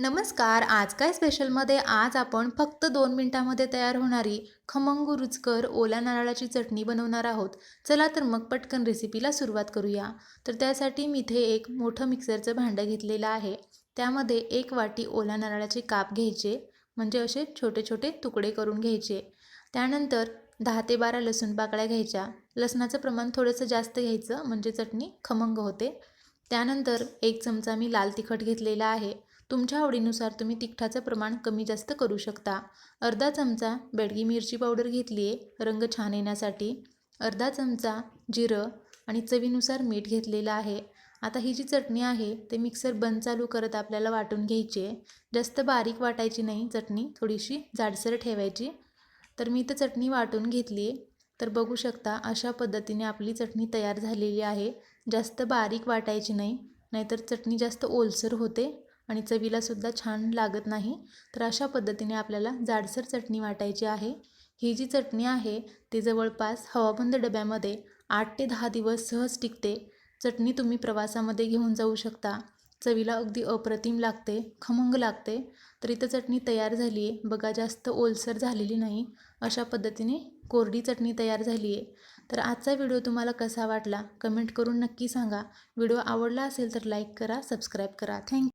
नमस्कार आज काय स्पेशलमध्ये? आज आपण फक्त दोन मिनटामध्ये तयार होणारी खमंग रुचकर ओल्या नारळाची चटणी बनवणार आहोत. चला तर मग पटकन रेसिपीला सुरुवात करूया. तर त्यासाठी मी इथे एक मोठं मिक्सरचं भांडं घेतलेलं आहे. त्यामध्ये एक वाटी ओल्या नारळाचे काप घ्यायचे म्हणजे असे छोटे छोटे तुकडे करून घ्यायचे. त्यानंतर दहा ते बारा लसूण पाकळ्या घ्यायच्या. लसणाचं प्रमाण थोडंसं जास्त घ्यायचं म्हणजे चटणी खमंग होते. त्यानंतर एक चमचा मी लाल तिखट घेतलेला आहे. तुमच्या आवडीनुसार तुम्ही तिखटाचं प्रमाण कमी जास्त करू शकता. अर्धा चमचा बेडगी मिरची पावडर घेतली आहे रंग छान येण्यासाठी. अर्धा चमचा जिरं आणि चवीनुसार मीठ घेतलेलं आहे. आता ही जी चटणी आहे ते मिक्सर बंद चालू करत आपल्याला वाटून घ्यायची आहे जास्त बारीक वाटायची नाही चटणी थोडीशी जाडसर ठेवायची. तर मी तर चटणी वाटून घेतली आहे तर बघू शकता अशा पद्धतीने आपली चटणी तयार झालेली आहे. जास्त बारीक वाटायची नाही नाहीतर चटणी जास्त ओलसर होते. आणि चवीलासुद्धा छान लागत नाही तर अशा पद्धतीने आपल्याला जाडसर चटणी वाटायची आहे. ही जी चटणी आहे ती जवळपास हवाबंद डब्यामध्ये आठ ते दहा दिवस सहज टिकते. चटणी तुम्ही प्रवासामध्ये घेऊन जाऊ शकता. चवीला अगदी अप्रतिम लागते खमंग लागते. तर इथं चटणी तयार झाली आहे बघा जास्त ओलसर झालेली नाही. अशा पद्धतीने कोरडी चटणी तयार झाली आहे तर आजचा व्हिडिओ तुम्हाला कसा वाटला? कमेंट करून नक्की सांगा. व्हिडिओ आवडला असेल तर लाईक करा सबस्क्राईब करा. थँक्यू